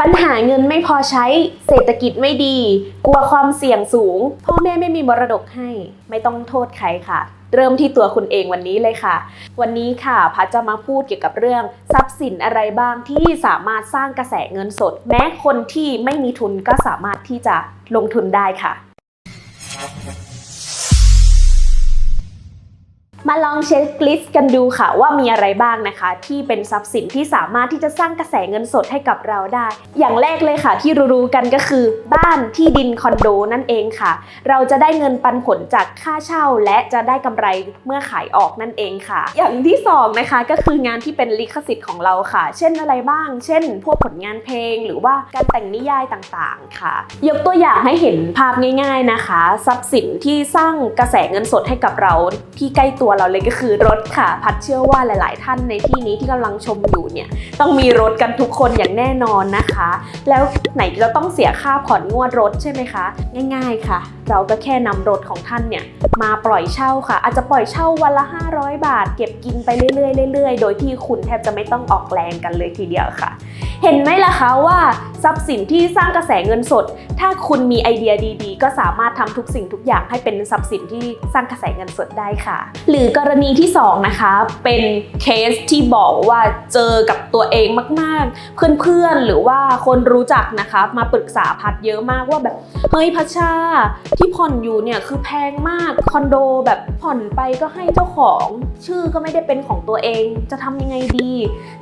ปัญหาเงินไม่พอใช้ เศรษฐกิจไม่ดี กลัวความเสี่ยงสูง พ่อแม่ไม่มีมรดกให้ ไม่ต้องโทษใครค่ะ เริ่มที่ตัวคุณเองวันนี้เลยค่ะ วันนี้ค่ะพัชจะมาพูดเกี่ยวกับเรื่อง ทรัพย์สินอะไรบ้างที่สามารถสร้างกระแสเงินสด แม้คนที่ไม่มีทุนก็สามารถที่จะลงทุนได้ค่ะ มาลองเช็คลิสต์กันดูค่ะว่ามีอะไรบ้างนะคะ ที่เป็นทรัพย์สินที่สามารถที่จะสร้างกระแสเงินสดให้กับเราได้ อย่างแรกเลยค่ะ ที่รู้ๆกันก็คือ บ้านที่ดินคอนโดนั่นเองค่ะ เราจะได้เงินปันผลจากค่าเช่า และจะได้กำไรเมื่อขายออกนั่นเองค่ะ อย่างที่สองนะคะก็คืองานที่เป็นลิขสิทธิ์ของเราค่ะ เช่นอะไรบ้าง เช่น พวกผลงานเพลง หรือว่าการแต่งนิยายต่างๆค่ะ ยกตัวอย่างให้เห็นภาพง่าย ๆนะคะ ทรัพย์สินที่สร้างกระแสเงินสดให้กับเราที่ใกล้ตัวเราเลยก็คือรถค่ะ พัดเชื่อว่าหลาย ๆ ท่านในที่นี้ที่กำลังชมอยู่เนี่ยต้องมีรถกันทุกคนอย่างแน่นอนนะคะ แล้วไหนจะต้องเสียค่าผ่อนงวดรถใช่ไหมคะ ง่าย ๆ ค่ะ เราก็แค่นำรถของท่านเนี่ย มาปล่อยเช่าค่ะ อาจจะปล่อยเช่าวันละ 500 บาท เก็บกินไปเรื่อยๆเรื่อยๆ โดยที่คุณแทบจะไม่ต้องออกแรงกันเลยทีเดียวค่ะ เห็นไหมล่ะคะว่าทรัพย์สินที่สร้างกระแสเงินสด ถ้าคุณมีไอเดียดีๆ ก็สามารถทำทุกสิ่งทุกอย่างให้เป็นทรัพย์สินที่สร้างกระแสเงินสดได้ค่ะ หรือกรณีที่สองนะคะ เป็นเคสที่บอกว่าเจอกับตัวเองมาก ๆ เพื่อนๆหรือว่าคนรู้จักนะคะมาปรึกษาพัดเยอะมากว่าแบบเฮ้ยพัชชาที่ผ่อนอยู่เนี่ยคือแพงมากคอนโดแบบผ่อนไปก็ให้เจ้าของชื่อก็ไม่ได้เป็นของตัวเอง จะทำยังไงดี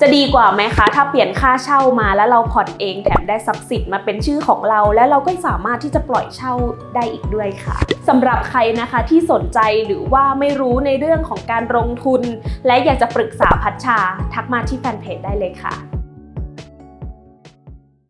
จะดีกว่าไหมคะ ถ้าเปลี่ยนค่าเช่ามาแล้วเราผ่อนเองแถมได้ทรัพย์สินมาเป็นชื่อของเรา แล้วเราก็สามารถที่จะปล่อยเช่าได้อีกด้วยค่ะสำหรับใครนะคะที่สนใจหรือว่าไม่รู้ในเรื่องของการลงทุน และอยากจะปรึกษาพัชชาทักมาที่แฟนเพจได้เลยค่ะ